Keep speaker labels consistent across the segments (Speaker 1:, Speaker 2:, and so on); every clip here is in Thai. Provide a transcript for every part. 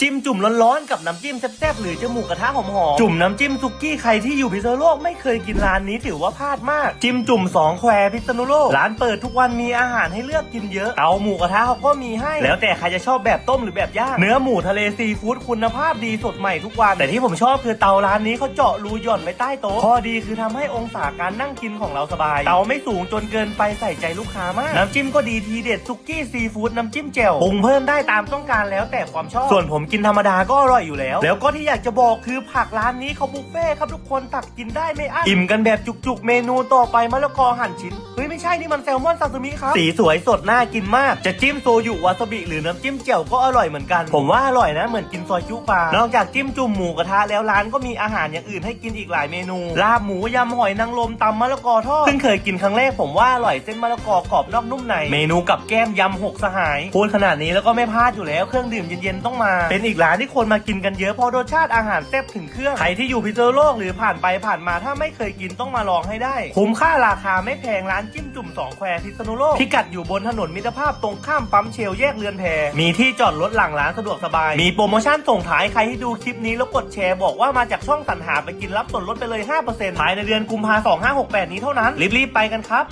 Speaker 1: จิ้มจุ่มร้อนๆกับน้ำจิ้มแซ่บๆหรือจมูกกระทะหอมๆจุ่มน้ำจิ้มซุกี้ใครที่อยู่พิษณุโลกไม่เคยกินร้านนี้ถือว่าพลาดมาก จิ้มจุ่มสองแควพิษณุโลกร้านเปิดทุกวันมีอาหารให้เลือกกินเยอะเตาหมูกระทะเขาก็มีให้ แล้วแต่ใครจะชอบแบบต้มหรือแบบย่างเนื้อหมูทะเลซีฟู้ดคุณภาพดีสดใหม่ทุกวันแต่ที่ผมชอบคือเตาร้านนี้เขาเจาะรูหย่อนไว้ใต้โต๊ะข้อดีคือทำให้องศาการนั่งกินของเราสบาย เตาไม่สูงจนเกินไปใส่ใจลูกค้ามาก น้ำจิ้มก็ดีทีเด็ดซุกี้ซีฟู้ดน้ำจิ้มแจ่วปรุงเพิ่มได้ตามต้องการแล้วแต่ความชอบส่วนผมกินธรรมดาก็อร่อยอยู่แล้ว แล้วก็ที่อยากจะบอกคือผักร้านนี้เขาบุฟเฟ่ต์ครับทุกคนตักกินได้ไม่อั้นอิ่มกันแบบจุกๆ เมนูต่อไปมะละกอหั่นชิ้นเฮ้ยไม่ใช่นี่มันแซลมอนซาซิมิครับสีสวยสดน่ากินมาก จะจิ้มโซยุวาซาบิหรือน้ำจิ้มแจ่วก็อร่อยเหมือนกัน ผมว่าอร่อยนะเหมือนกินซอยจุปลานอกจากจิ้มจุ่มหมูกระทะแล้วร้านก็มีอาหารอย่างอื่นให้กินอีกหลายเมนูลาบหมูยำหอยนางรมตำมะละกอทอดเพิ่งเคยกินครั้งแรกผมว่าอร่อยเส้นมะละกอกรอบนอกนุ่มในเมนูกับแก้มยำหกสหายพูดขนาดนี้แล้วก็ไม่พลาดอยู่แล้วเครื่องดื่มเย็นๆต้องมาเป็นอีกร้านที่คนมากินกันเยอะเพราะรสชาติอาหารแซ่บถึงเครื่อง ใครที่อยู่พิษณุโลกหรือผ่านไปผ่านมาถ้าไม่เคยกินต้องมาลองให้ได้ คุ้มค่าราคาไม่แพงร้านจิ้มจุ่มสองแควพิษณุโลกพิกัดอยู่บนถนนมิตรภาพตรงข้ามปั๊มเชลแยกเรือนแพมีที่จอดรถหลังร้านสะดวกสบาย มีโปรโมชั่นส่งท้ายใครที่ดูคลิปนี้แล้วกดแชร์บอกว่ามาจากช่องสรรหาไปกินรับส่วนลดไปเลย 5%ภายในเดือนกุมภาพันธ์2568 นี้เท่านั้นรีบๆไปกันครับ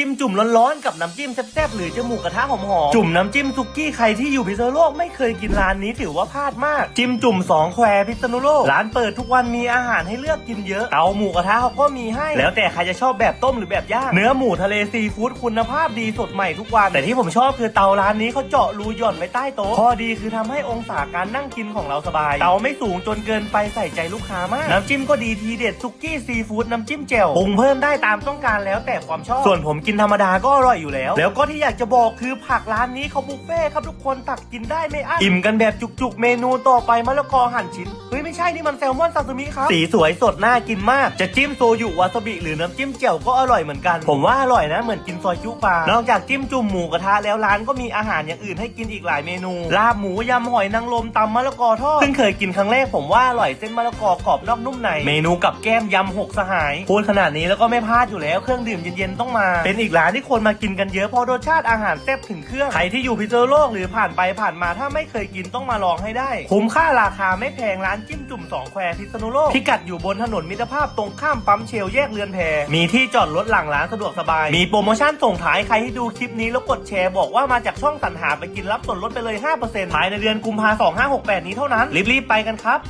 Speaker 1: จิ้มจุ่มร้อนๆกับน้ำจิ้มแซ่บๆหรือจะหมูกระทะหอมๆจุ่มน้ำจิ้มซุกี้ใครที่อยู่พิษณุโลกไม่เคยกินร้านนี้ถือว่าพลาดมาก จิ้มจุ่มสองแควพิษณุโลกร้านเปิดทุกวันมีอาหารให้เลือกกินเยอะเตาหมูกระทะเขาก็มีให้ แล้วแต่ใครจะชอบแบบต้มหรือแบบย่างเนื้อหมูทะเลซีฟู้ดคุณภาพดีสดใหม่ทุกวันแต่ที่ผมชอบคือเตาร้านนี้เขาเจาะรูหย่อนไว้ใต้โต๊ะข้อดีคือทำให้องศาการนั่งกินของเราสบาย เตาไม่สูงจนเกินไปใส่ใจลูกค้ามากน้ำจิ้มก็ดีทีเด็ดซุกี้ซีฟู้ดน้ำจิ้มแจ่วปรุงเพิ่มได้ตามต้องการแล้วแต่ความชอบส่วนผมกินธรรมดาก็อร่อยอยู่แล้ว แล้วก็ที่อยากจะบอกคือผักร้านนี้เขาบุฟเฟ่ต์ครับทุกคนตักกินได้ไม่อั้นอิ่มกันแบบจุกๆ เมนูต่อไปมะละกอหั่นชิ้นเฮ้ยไม่ใช่นี่มันแซลมอนซาซิมิครับสีสวยสดน่ากินมาก จะจิ้มโซยุวาซาบิหรือน้ำจิ้มแจ่วก็อร่อยเหมือนกัน ผมว่าอร่อยนะเหมือนกินซอยจุปลานอกจากจิ้มจุ่มหมูกระทะแล้วร้านก็มีอาหารอย่างอื่นให้กินอีกหลายเมนูลาบหมูยำหอยนางรมตำมะละกอทอดเพิ่งเคยกินครั้งแรกผมว่าอร่อยเส้นมะละกอกรอบนอกนุ่มในเมนูกับแก้มยำหกสหายพูดขนาดนี้แล้วก็ไม่พลาดอยู่แล้วเครื่องดื่มเย็นๆต้องมาเป็นอีกร้านที่คนมากินกันเยอะเพราะรสชาติอาหารแซ่บถึงเครื่อง ใครที่อยู่พิษณุโลกหรือผ่านไปผ่านมาถ้าไม่เคยกินต้องมาลองให้ได้ คุ้มค่าราคาไม่แพงร้านจิ้มจุ่มสองแควพิษณุโลกพิกัดอยู่บนถนนมิตรภาพตรงข้ามปั๊มเชลแยกเรือนแพมีที่จอดรถหลังร้านสะดวกสบาย มีโปรโมชั่นส่งท้ายใครที่ดูคลิปนี้แล้วกดแชร์บอกว่ามาจากช่องสรรหาไปกินรับส่วนลดไปเลย 5%ภายในเดือนกุมภาพันธ์2568 นี้เท่านั้นรีบๆไปกันครับ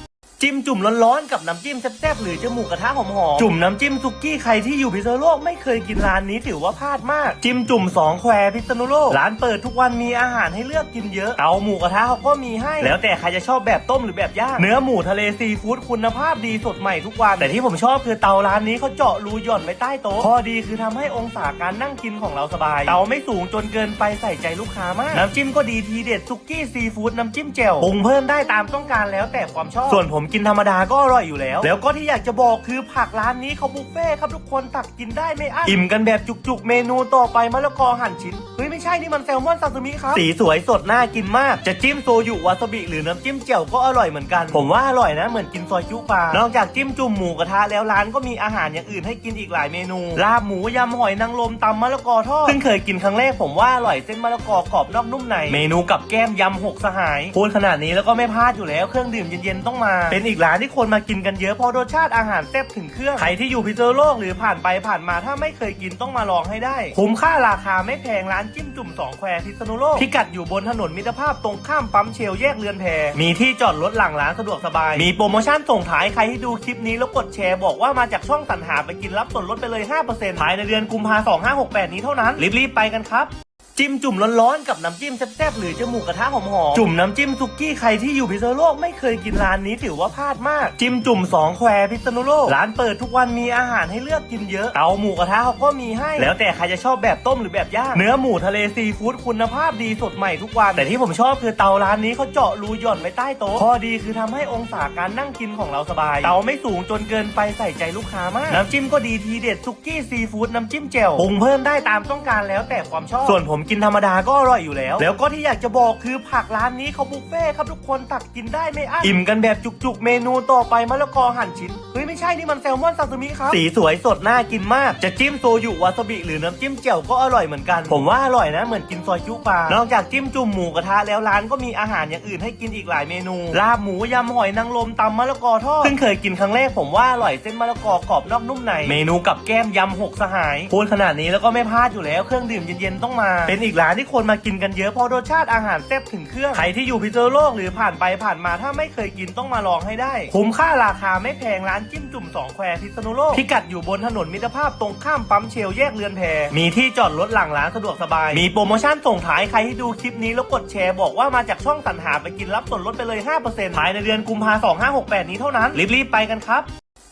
Speaker 1: จิ้มจุ่มร้อนๆกับน้ำจิ้มแซ่บๆหรือจะหมูกระทะหอมๆจุ่มน้ำจิ้มซุกี้ใครที่อยู่พิษณุโลกไม่เคยกินร้านนี้ถือว่าพลาดมาก จิ้มจุ่มสองแควพิษณุโลกร้านเปิดทุกวันมีอาหารให้เลือกกินเยอะเตาหมูกระทะเขาก็มีให้ แล้วแต่ใครจะชอบแบบต้มหรือแบบย่างเนื้อหมูทะเลซีฟู้ดคุณภาพดีสดใหม่ทุกวัน แต่ที่ผมชอบคือเตาร้านนี้เขาเจาะรูหย่อนไว้ใต้โต๊ะข้อดีคือทำให้องศาการนั่งกินของเราสบาย เตาไม่สูงจนเกินไปใส่ใจลูกค้ามากน้ำจิ้มก็ดีทีเด็ดซุกี้ซีฟู้ดน้ำจิ้มแจ่วปรุงเพิ่มได้ตามต้องการแล้วแต่ความชอบส่วนผมกินธรรมดาก็อร่อยอยู่แล้ว แล้วก็ที่อยากจะบอกคือผักร้านนี้เขาบุฟเฟ่ครับทุกคนตักกินได้ไม่อั้นอิ่มกันแบบจุกๆ เมนูต่อไปมะละกอหั่นชิ้นเฮ้ยไม่ใช่นี่มันแซลมอนซาซิมิครับสีสวยสดน่ากินมาก จะจิ้มโซยุวาซาบิหรือน้ำจิ้มแจ่วก็อร่อยเหมือนกัน ผมว่าอร่อยนะเหมือนกินซอยจุปลานอกจากจิ้มจุ่มหมูกระทะแล้วร้านก็มีอาหารอย่างอื่นให้กินอีกหลายเมนูลาบหมูยำหอยนางรมตำมะละกอทอดเพิ่งเคยกินครั้งแรกผมว่าอร่อยเส้นมะละกอกรอบนอกนุ่มใน เมนูกับแก้มยำหกสหายพูดขนาดนี้แล้วก็ไม่พลาดอยู่แล้วเครื่องดื่มเย็นๆต้องมาเป็นอีกร้านที่คนมากินกันเยอะเพราะรสชาติอาหารแซ่บถึงเครื่อง ใครที่อยู่พิษณุโลกหรือผ่านไปผ่านมาถ้าไม่เคยกินต้องมาลองให้ได้ คุ้มค่าราคาไม่แพงร้านจิ้มจุ่มสองแควพิษณุโลกพิกัดอยู่บนถนนมิตรภาพตรงข้ามปั๊มเชลแยกเรือนแพมีที่จอดรถหลังร้านสะดวกสบาย มีโปรโมชั่นส่งท้ายใครที่ดูคลิปนี้แล้วกดแชร์บอกว่ามาจากช่องสรรหาไปกินรับส่วนลดไปเลย 5%ภายในเดือนกุมภาพันธ์2568 นี้เท่านั้นรีบๆไปกันครับ จิ้มจุ่มร้อนๆกับน้ำจิ้มแซ่บๆหรือจมูกกระทะหอมๆจุ่มน้ำจิ้มซุกี้ใครที่อยู่พิษณุโลกไม่เคยกินร้านนี้ถือว่าพลาดมาก จิ้มจุ่มสองแควพิษณุโลกร้านเปิดทุกวันมีอาหารให้เลือกกินเยอะเตาหมูกระทะเขาก็มีให้ แล้วแต่ใครจะชอบแบบต้มหรือแบบย่างเนื้อหมูทะเลซีฟู้ดคุณภาพดีสดใหม่ทุกวันแต่ที่ผมชอบคือเตาร้านนี้เขาเจาะรูหย่อนไว้ใต้โต๊ะข้อดีคือทำให้องศาการนั่งกินของเราสบาย เตาไม่สูงจนเกินไปใส่ใจลูกค้ามาก น้ำจิ้มก็ดีทีเด็ดซุกี้ซีฟู้ดน้ำจิ้มแจ่วปรุงเพิ่มได้ตามต้องการแล้วแต่ความชอบส่วนผมกินธรรมดาก็อร่อยอยู่แล้ว แล้วก็ที่อยากจะบอกคือผักร้านนี้เขาบุฟเฟ่ต์ครับทุกคนตักกินได้ไม่อั้นอิ่มกันแบบจุกๆ เมนูต่อไปมะละกอหั่นชิ้นเฮ้ยไม่ใช่นี่มันแซลมอนซาซิมิครับสีสวยสดน่ากินมาก จะจิ้มโซยุวาซาบิหรือน้ำจิ้มแจ่วก็อร่อยเหมือนกัน ผมว่าอร่อยนะเหมือนกินซอยจุปลานอกจากจิ้มจุ่มหมูกระทะแล้วร้านก็มีอาหารอย่างอื่นให้กินอีกหลายเมนูลาบหมูยำหอยนางรมตำมะละกอทอดเพิ่งเคยกินครั้งแรกผมว่าอร่อยเส้นมะละกอกรอบนอกนุ่มในเมนูกับแก้มยำหกสหายพูดขนาดนี้แล้วก็ไม่พลาดอยู่แล้วเครื่องดื่มเย็นๆต้องมาเป็นอีกร้านที่คนมากินกันเยอะเพราะรสชาติอาหารแซ่บถึงเครื่อง ใครที่อยู่พิษณุโลกหรือผ่านไปผ่านมาถ้าไม่เคยกินต้องมาลองให้ได้ คุ้มค่าราคาไม่แพงร้านจิ้มจุ่มสองแควพิษณุโลกพิกัดอยู่บนถนนมิตรภาพตรงข้ามปั๊มเชลแยกเรือนแพมีที่จอดรถหลังร้านสะดวกสบาย มีโปรโมชั่นส่งท้ายใครที่ดูคลิปนี้แล้วกดแชร์บอกว่ามาจากช่องสรรหาไปกินรับส่วนลดไปเลย 5%ภายในเดือนกุมภาพันธ์2568 นี้เท่านั้นรีบๆไปกันครับ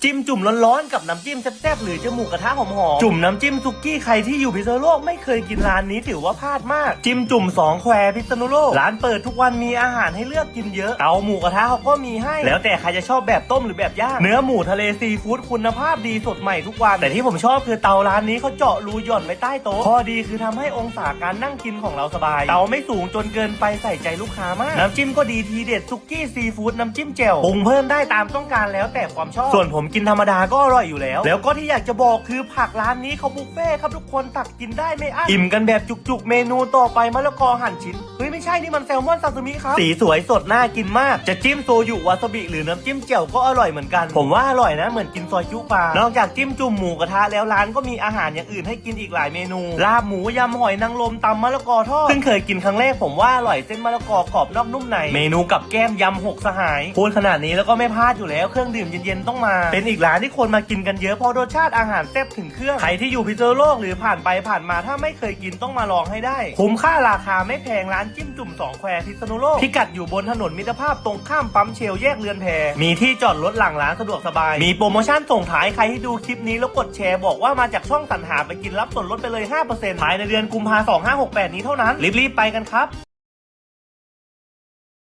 Speaker 1: จิ้มจุ่มร้อนๆกับน้ำจิ้มแซ่บๆหรือจมูกกระทะหอมๆจุ่มน้ำจิ้มซุกี้ใครที่อยู่พิษณุโลกไม่เคยกินร้านนี้ถือว่าพลาดมาก จิ้มจุ่มสองแควพิษณุโลกร้านเปิดทุกวันมีอาหารให้เลือกกินเยอะเตาหมูกระทะเขาก็มีให้ แล้วแต่ใครจะชอบแบบต้มหรือแบบย่างเนื้อหมูทะเลซีฟู้ดคุณภาพดีสดใหม่ทุกวันแต่ที่ผมชอบคือเตาร้านนี้เขาเจาะรูหย่อนไว้ใต้โต๊ะข้อดีคือทำให้องศาการนั่งกินของเราสบาย เตาไม่สูงจนเกินไปใส่ใจลูกค้ามากน้ำจิ้มก็ดีทีเด็ดซุกี้ซีฟู้ดน้ำจิ้มแจ่วปรุงเพิ่มได้ตามต้องการแล้วแต่ความชอบส่วนผมกินธรรมดาก็อร่อยอยู่แล้ว แล้วก็ที่อยากจะบอกคือผักร้านนี้เขาบุฟเฟ่ครับทุกคนตักกินได้ไม่อั้นอิ่มกันแบบจุกๆ เมนูต่อไปมะละกอหั่นชิ้นเฮ้ยไม่ใช่นี่มันแซลมอนซาซิมิครับสีสวยสดน่ากินมาก จะจิ้มโซยุวาซาบิหรือน้ำจิ้มแจ่วก็อร่อยเหมือนกัน ผมว่าอร่อยนะเหมือนกินซอยจุปลานอกจากจิ้มจุ่มหมูกระทะแล้วร้านก็มีอาหารอย่างอื่นให้กินอีกหลายเมนู ลาบหมูยำหอยนางรมตำมะละกอทอดเพิ่งเคยกินครั้งแรกผมว่าอร่อยเส้นมะละกอกรอบนอกนุ่มใน เมนูกับแก้มยำหกสหายพูดขนาดนี้แล้วก็ไม่พลาดอยู่แล้วเครื่องดื่มเย็นๆต้องมาเป็นอีกร้านที่คนมากินกันเยอะเพราะรสชาติอาหารแซ่บถึงเครื่อง ใครที่อยู่พิษณุโลกหรือผ่านไปผ่านมาถ้าไม่เคยกินต้องมาลองให้ได้ คุ้มค่าราคาไม่แพงร้านจิ้มจุ่มสองแควพิษณุโลกพิกัดอยู่บนถนนมิตรภาพตรงข้ามปั๊มเชลแยกเรือนแพมีที่จอดรถหลังร้านสะดวกสบาย มีโปรโมชั่นส่งท้ายใครที่ดูคลิปนี้แล้วกดแชร์บอกว่ามาจากช่องสรรหาไปกินรับส่วนลดไปเลย 5%ภายในเดือนกุมภาพันธ์2568 นี้เท่านั้นรีบๆไปกันครับ